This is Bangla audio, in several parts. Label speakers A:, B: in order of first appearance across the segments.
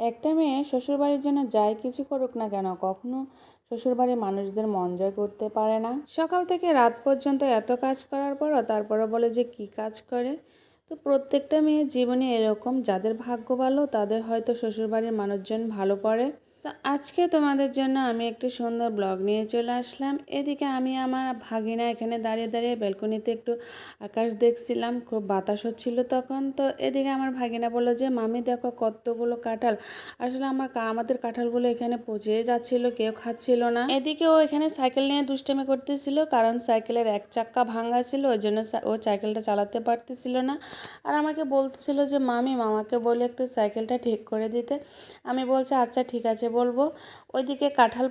A: একটা মেয়ে শ্বশুরবাড়ির জন্য যাই কিছু করুক না কেন, কখনো শ্বশুরবাড়ির মানুষদের মন জয় করতে পারে না। সকাল থেকে রাত পর্যন্ত এত কাজ করার পরও তারপরে বলে যে, কি কাজ করে? তো প্রত্যেকটা মেয়ে জীবনে এরকম, যাদের ভাগ্য ভালো, তাদের হয়তো শ্বশুরবাড়ির মানুষজন ভালো পড়ে। তো আজকে তোমাদের জন্য আমি একটু সুন্দর ব্লগ নিয়ে চলে আসলাম। এদিকে আমি আমার ভাগিনা এখানে দাঁড়িয়ে দাঁড়িয়ে ব্যালকনিতে একটু আকাশ দেখছিলাম, খুব বাতাস হচ্ছিল তখন। তো এদিকে আমার ভাগিনা বলল যে, মামি, দেখো কতগুলো কাঁঠাল। আসলে আমার আমাদের কাঁঠালগুলো এখানে পচে যাচ্ছিল, কেউ খাচ্ছিল না। এদিকে ও এখানে সাইকেল নিয়ে দুষ্টামি করতেছিল, কারণ সাইকেলের এক চাক্কা ভাঙা ছিল, ওই জন্য ও সাইকেলটা চালাতে পারতেছিল না। আর আমাকে বলতেছিল যে, মামি, মামাকে বলে একটু সাইকেলটা ঠিক করে দিতে। আমি বলছি আচ্ছা ঠিক আছে। বলব, ওইদিকে কাঁঠাল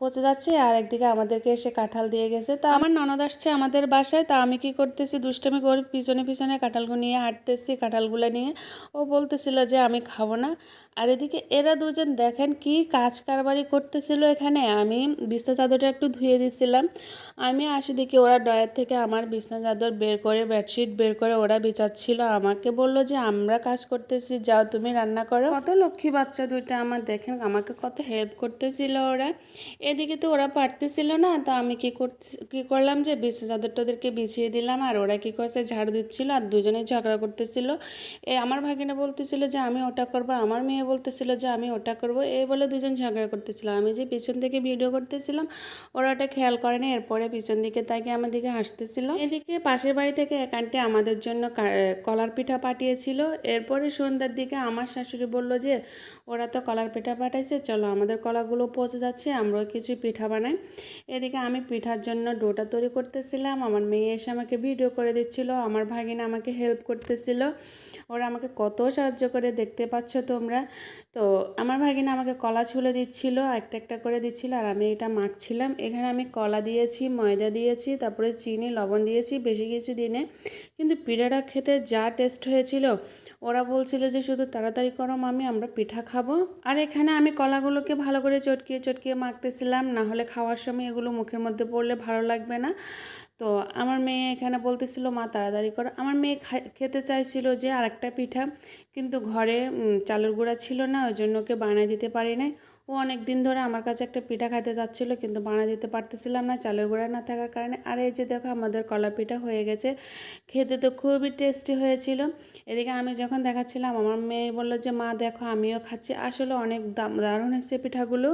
A: পচে যাচ্ছে আর একদিকে আমাদেরকে এসে কাঁঠাল দিয়ে গেছে। তা আমার ননদ আসছে আমাদের বাসায়, তা আমি কি করতেছি, দুষ্টামি করে পিছনে পিছনে কাঁঠালগুলো নিয়ে হাঁটতেছি, কাঁঠালগুলো নিয়ে। ও বলতেছিল যে আমি খাব না। আর এদিকে এরা দুজন দেখেন কি কাজ কারবারি করতেছিল এখানে। আমি বিছনা চাদরটা একটু ধুয়ে দিচ্ছিলাম আমি আসি দেখি ওরা ড্রয়ার থেকে আমার বিছনা চাদর বের করে, বেডশিট বের করে ওরা বিছাচ্ছিল আমাকে বলল যে, আমরা কাজ করতেছি, যাও তুমি রান্না করো। কত লক্ষ্মী বাচ্চা দুইটা আমার দেখেন, আমাকে কত হেল্প করতেছিল ওরা। এদিকে তো ওরা পারতেছিল না, তো আমি কি করতে, কি করলাম যে বিছনা চাদরটা ওদেরকে বিছিয়ে দিলাম, আর ওরা কি করছে, ঝাড় দিচ্ছিল আর দুজনে ঝগড়া করতেছিল। এ আমার ভাগিনা বলতেছিল যে, আমি ওটা করব। আমার মেয়ে বলতেছিল যে, আমি ওটা করব। এই বলে দুজন ঝগড়া করতেছিল। আমি যে পিছন থেকে ভিডিও করতেছিলাম, ওরা ওটা খেয়াল করেনি। এরপরে পিছন দিকে তাকে আমার দিকে হাসতেছিল। এদিকে পাশের বাড়ি থেকে এক আন্টি আমাদের জন্য কলার পিঠা পাঠিয়েছিল। এরপরে সন্ধ্যার দিকে আমার শাশুড়ি বলল যে, ওরা তো কলার পিঠা পাঠাইছে চলো আমাদের কলাগুলো পচে যাচ্ছে, আমরাও কিছু পিঠা বানাই। এদিকে আমি পিঠার জন্য ডোটা তৈরি করতেছিলাম, আমার মেয়ে এসে আমাকে ভিডিও করে দিচ্ছিল, আমার ভাগিনা আমাকে হেল্প করতেছিল। ওরা আমাকে কত সাহায্য করে দেখতে পাচ্ছ তোমরা? তো আমার ভাগিনা আমাকে কলা ছুলে দিচ্ছিল, একটা একটা করে দিচ্ছিল, আর আমি এটা মাখছিলাম। এখানে আমি কলা দিয়েছি, ময়দা দিয়েছি, তারপরে চিনি, লবণ দিয়েছি, বেশি কিছু দিনে কিন্তু পিঠাটা খেতে যা টেস্ট হয়েছিল, ওরা বলছিল যে, শুধু তাড়াতাড়ি করো মামি আমরা পিঠা খাব। আর এখানে আমি কলাগুলোকে ভালো করে চটকিয়ে চটকিয়ে মাখতেছিলাম। না হলে খাওয়ার সময় এগুলো মুখের মধ্যে পড়লে ভালো লাগবে না। তো আমার মেয়ে এখানে বলতেছিল, মা, তাড়াতাড়ি করো। আমার মেয়ে খেতে চাইছিল যে আরেকটা পিঠা। কিন্তু ঘরে চালের গুঁড়া ছিল না, ওই জন্য ওকে বানিয়ে দিতে পারি নাই। ও অনেক দিন ধরে আমার কাছে একটা পিঠা খাইতে যাচ্ছিল, কিন্তু বানা দিতে পারতেছিলাম না, চালের গুঁড়া না থাকার কারণে। আর এই যে দেখো, আমাদের কলা পিঠা হয়ে গেছে। খেতে তো খুবই টেস্টি হয়েছিল। এদিকে আমি যখন দেখাচ্ছিলাম, আমার মেয়ে বলল যে, মা, দেখো, আমিও খাচ্ছি। আসলে অনেক দারুণ হয়েছে পিঠাগুলো।